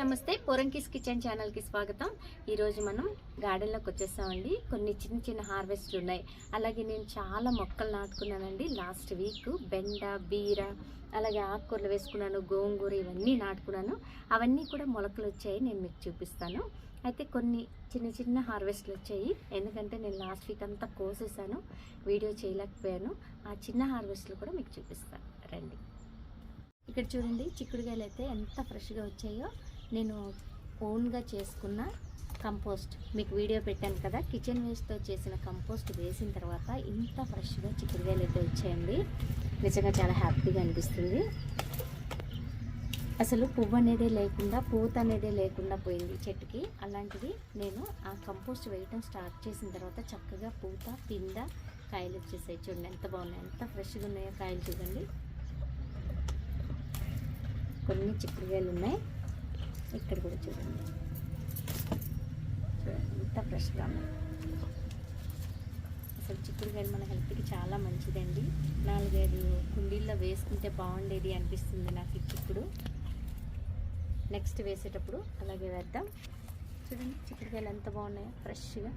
నమస్తే పోరంకిస్ కిచెన్ ఛానల్కి స్వాగతం. ఈరోజు మనం గార్డెన్లోకి వచ్చేసామండి. కొన్ని చిన్న చిన్న హార్వెస్ట్లు ఉన్నాయి. అలాగే నేను చాలా మొక్కలు నాటుకున్నానండి. లాస్ట్ వీక్ బెండ బీర అలాగే ఆకుకూరలు వేసుకున్నాను గోంగూర ఇవన్నీ నాటుకున్నాను. అవన్నీ కూడా మొలకలు వచ్చాయి. నేను మీకు చూపిస్తాను. అయితే కొన్ని చిన్న చిన్న హార్వెస్ట్లు వచ్చాయి. ఎందుకంటే నేను లాస్ట్ వీక్ అంతా కోసేసాను. వీడియో చేయలేకపోయాను. ఆ చిన్న హార్వెస్ట్లు కూడా మీకు చూపిస్తాను రండి. ఇక్కడ చూడండి చిక్కుడుకాయలు అయితే ఎంత ఫ్రెష్గా వచ్చాయో. నేను ఓన్గా చేసుకున్న కంపోస్ట్. మీకు వీడియో పెట్టాను కదా కిచెన్ వేస్ట్తో చేసిన కంపోస్ట్ వేసిన తర్వాత ఇంత ఫ్రెష్గా చిక్కుడుకాయలు అయితే వచ్చాయండి. నిజంగా చాలా హ్యాపీగా అనిపిస్తుంది. అసలు పువ్వు అనేదే లేకుండా పూత అనేదే లేకుండా పోయింది చెట్టుకి. అలాంటిది నేను ఆ కంపోస్ట్ వేయటం స్టార్ట్ చేసిన తర్వాత చక్కగా పూత పిండ కాయలు వచ్చేసాయి చూడండి ఎంత బాగున్నాయి ఎంత ఫ్రెష్గా ఉన్నాయో కాయలు చూడండి. కొన్ని చిక్కుడుగాయలు ఉన్నాయి. ఇక్కడ కూడా చూడండి. చూడండి ఎంత ఫ్రెష్గా ఉన్నాయి అసలు చిక్కుడుకాయలు మన హెల్త్కి చాలా మంచిదండి. నాలుగైదు కుండీల్లో వేసుకుంటే బాగుండేది అనిపిస్తుంది నాకు ఈ చిక్కుడు. నెక్స్ట్ వేసేటప్పుడు అలాగే వేద్దాం. చూడండి చిక్కుడుకాయలు ఎంత బాగున్నాయో ఫ్రెష్గా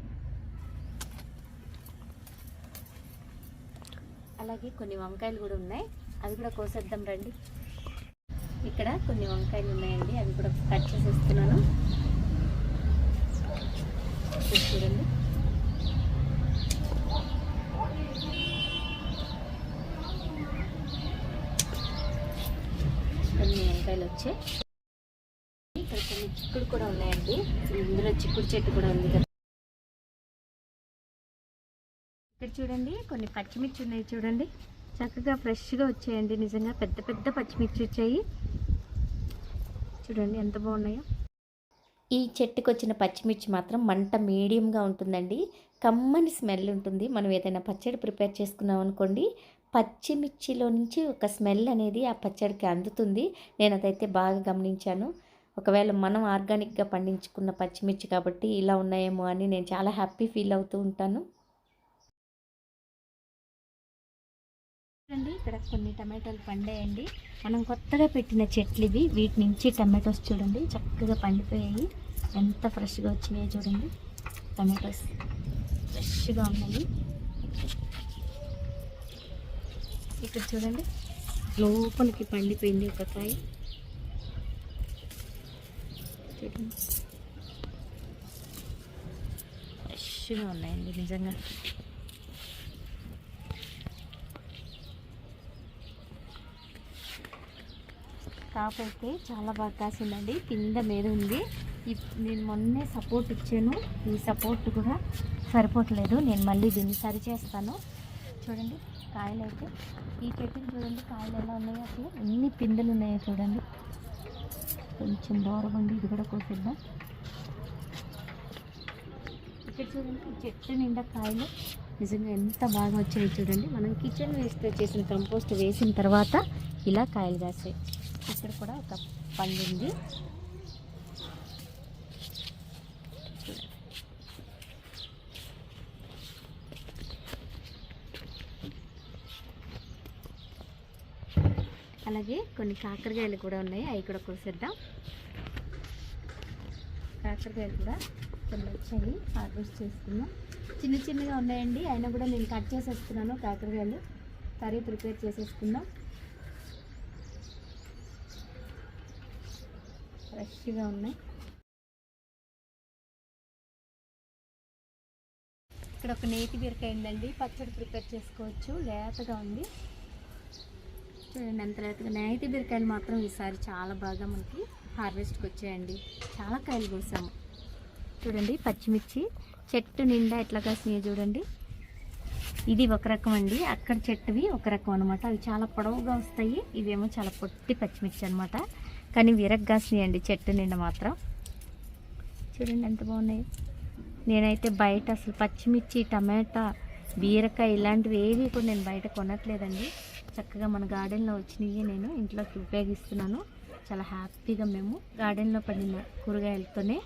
అలాగే కొన్ని వంకాయలు కూడా ఉన్నాయి. అవి కూడా కోసేద్దాం రండి. ఇక్కడ కొన్ని వంకాయలు ఉన్నాయండి అవి కూడా కట్ చేసేస్తున్నాను. చూడండి. కొన్ని వంకాయలు వచ్చాయి. ఇక్కడ కొన్ని చిక్కుడు కూడా ఉన్నాయండి. ఇందులో చిక్కుడు చెట్టు కూడా ఉంది కదా. ఇక్కడ చూడండి కొన్ని పచ్చిమిర్చి ఉన్నాయి చూడండి. చక్కగా ఫ్రెష్గా వచ్చాయండి. నిజంగా పెద్ద పెద్ద పచ్చిమిర్చి వచ్చాయి. చూడండి ఎంత బాగున్నాయో. ఈ చెట్టుకు వచ్చిన పచ్చిమిర్చి మాత్రం మంట మీడియంగా ఉంటుందండి. కమ్మని స్మెల్ ఉంటుంది. మనం ఏదైనా పచ్చడి ప్రిపేర్ చేసుకున్నాం అనుకోండి పచ్చిమిర్చిలో నుంచి ఒక స్మెల్ అనేది ఆ పచ్చడికి అందుతుంది. నేను అదైతే బాగా గమనించాను. ఒకవేళ మనం ఆర్గానిక్గా పండించుకున్న పచ్చిమిర్చి కాబట్టి ఇలా ఉన్నాయేమో అని నేను చాలా హ్యాపీ ఫీల్ అవుతూ ఉంటాను. చూడండి. ఇక్కడ కొన్ని టమాటాలు పండాయండి. మనం కొత్తగా పెట్టిన చెట్లు ఇవి వీటి నుంచి టమాటోస్ చూడండి. చక్కగా పండిపోయాయి. ఎంత ఫ్రెష్గా వచ్చినాయో చూడండి. టమాటోస్ ఫ్రెష్గా ఉన్నాయి. ఇక్కడ చూడండి. లోపలికి పండిపోయింది ఒక కాయ. చూడండి. ఫ్రెష్గా ఉన్నాయండి నిజంగా. టాప్ అయితే చాలా బాగా కాసిందండి. కింద మీద ఉంది. ఇప్- నేను మొన్నే సపోర్ట్ ఇచ్చాను. ఈ సపోర్ట్ కూడా సరిపోవట్లేదు. నేను మళ్ళీ దీన్ని సరి చేస్తాను. చూడండి కాయలు అయితే ఈ చెట్టుని చూడండి కాయలు ఎలా ఉన్నాయో అసలు ఎన్ని పిందెలు ఉన్నాయో చూడండి. కొంచెం దూరం ఉండి ఇది కూడా కోసిద్దాం. ఇక్కడ చూడండి ఈ చెట్టు నిండా కాయలు. నిజంగా ఎంత బాగా వచ్చాయి చూడండి. మనం కిచెన్ వేస్ట్ చేసిన కంపోస్ట్ వేసిన తర్వాత ఇలా కాయలు కాసాయి. ఇక్కడ కూడా ఒక పండు ఉంది. అలాగే కొన్ని కాకరకాయలు కూడా ఉన్నాయి. అవి కూడా కోసేద్దాం. కాకరకాయలు కూడా కొన్ని వచ్చాయి. హార్వెస్ట్ చేసుకున్నాం చిన్న చిన్నగా ఉన్నాయండి. అయినా కూడా నేను కట్ చేసేస్తున్నాను కాకరకాయలు. కర్రీ ప్రిపేర్ చేసేసుకుందాం. ఫ్రెష్గా ఉన్నాయి. ఇక్కడ ఒక నేతి బీరకాయ ఉందండి. పచ్చడి ప్రిపేర్ చేసుకోవచ్చు. లేతగా ఉంది. చూడండి ఎంత లేతగా. నేతి బీరకాయలు మాత్రం ఈసారి చాలా బాగా మనకి హార్వెస్ట్కి వచ్చాయండి. చాలా కాయలు కోసాము. చూడండి పచ్చిమిర్చి. చెట్టు నిండా ఎట్లా కాసినాయో చూడండి. ఇది ఒక రకం అండి. అక్కడ చెట్టువి ఒక రకం అనమాట అవి చాలా పొడవుగా వస్తాయి. ఇవేమో చాలా పొట్టి పచ్చిమిర్చి అనమాట కానీ విరగ్గాసినాయి అండి చెట్టు నిండ మాత్రం. చూడండి ఎంత బాగున్నాయి. నేనైతే బయట అసలు పచ్చిమిర్చి టమాటా బీరకాయ ఇలాంటివి ఏవి కూడా నేను బయట కొనట్లేదండి. చక్కగా మన గార్డెన్లో వచ్చినవి నేను ఇంట్లోకి ఉపయోగిస్తున్నాను. చాలా హ్యాపీగా మేము గార్డెన్లో పడిన కూరగాయలతోనే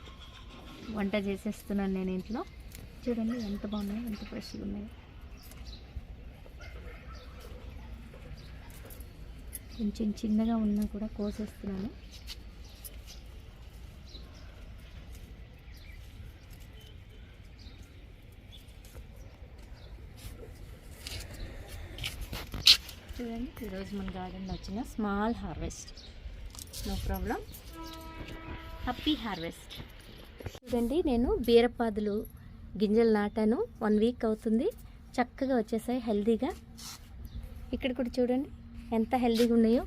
వంట చేసేస్తున్నాను నేను ఇంట్లో. చూడండి ఎంత బాగున్నాయి ఎంత ఫ్రెష్గా ఉన్నాయి. కొంచెం చిన్నగా ఉన్నా కూడా కోసేస్తున్నాను. చూడండి ఈరోజు మన గార్డెన్లో వచ్చిన small harvest. No problem. Happy harvest చూడండి నేను బీరపాదులు గింజలు నాటాను. వన్ వీక్ అవుతుంది. చక్కగా వచ్చేసాయి హెల్దీగా ఇక్కడ కూడా చూడండి. ఎంత హెల్దీగా ఉన్నాయో.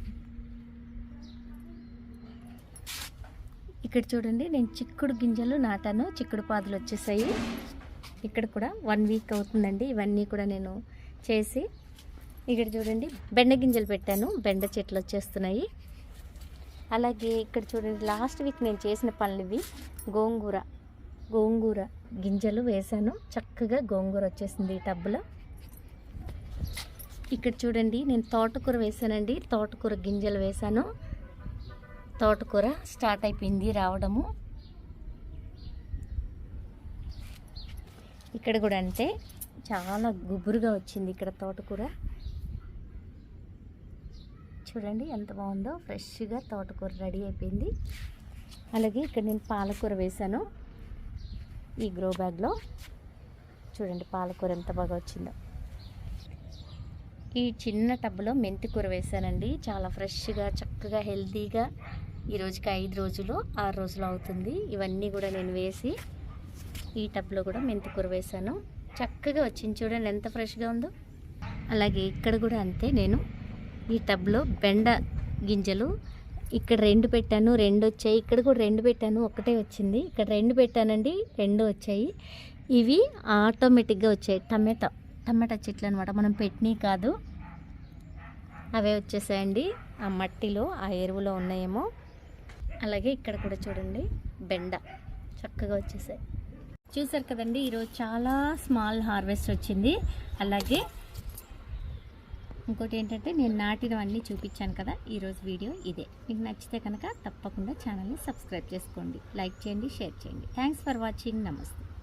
ఇక్కడ చూడండి నేను చిక్కుడు గింజలు నాటాను. చిక్కుడు పాదులు వచ్చేసాయి. ఇక్కడ కూడా వన్ వీక్ అవుతుందండి. ఇవన్నీ కూడా నేను చేసి ఇక్కడ చూడండి బెండ గింజలు పెట్టాను. బెండ చెట్లు వచ్చేస్తున్నాయి. అలాగే ఇక్కడ చూడండి లాస్ట్ వీక్ నేను చేసిన పనులు ఇవి గోంగూర. గోంగూర గింజలు వేశాను చక్కగా గోంగూర వచ్చేసింది ఈ టబ్బులో. ఇక్కడ చూడండి నేను తోటకూర వేసానండి. తోటకూర గింజలు వేశాను తోటకూర స్టార్ట్ అయిపోయింది రావడము. ఇక్కడ కూడా అంటే చాలా గుబురుగా వచ్చింది ఇక్కడ తోటకూర. చూడండి ఎంత బాగుందో ఫ్రెష్గా తోటకూర రెడీ అయిపోయింది. అలాగే ఇక్కడ నేను పాలకూర వేశాను ఈ గ్రో బ్యాగ్లో. చూడండి పాలకూర ఎంత బాగా వచ్చిందో. ఈ చిన్న టబ్లో మెంతి కూర వేశానండి చాలా ఫ్రెష్గా చక్కగా హెల్తీగా ఈ రోజుకి ఐదు రోజులు ఆరు రోజులు అవుతుంది. ఇవన్నీ కూడా నేను వేసి ఈ టబ్లో కూడా మెంతి కూర వేశాను చక్కగా వచ్చింది చూడండి ఎంత ఫ్రెష్గా ఉందో. అలాగే ఇక్కడ కూడా అంతే నేను ఈ టబ్లో బెండ గింజలు ఇక్కడ రెండు పెట్టాను రెండు వచ్చాయి. ఇక్కడ కూడా రెండు పెట్టాను ఒకటే వచ్చింది. ఇక్కడ రెండు పెట్టానండి రెండు వచ్చాయి. ఇవి ఆటోమేటిక్గా వచ్చాయి టమాటా. టమాటా చెట్లు అనమాట మనం పెట్టినవి కాదు. అవే వచ్చేసాయండి. ఆ మట్టిలో ఆ ఎరువులో ఉన్నాయేమో. అలాగే ఇక్కడ కూడా చూడండి బెండ చక్కగా వచ్చేసాయి. చూసారు కదండి ఈరోజు చాలా స్మాల్ హార్వెస్ట్ వచ్చింది. అలాగే ఇంకోటి ఏంటంటే నేను నాటినవన్నీ చూపించాను కదా ఈరోజు వీడియో ఇదే. మీకు నచ్చితే కనుక తప్పకుండా ఛానల్ని సబ్స్క్రైబ్ చేసుకోండి. లైక్ చేయండి షేర్ చేయండి. Thanks for watching. నమస్తే.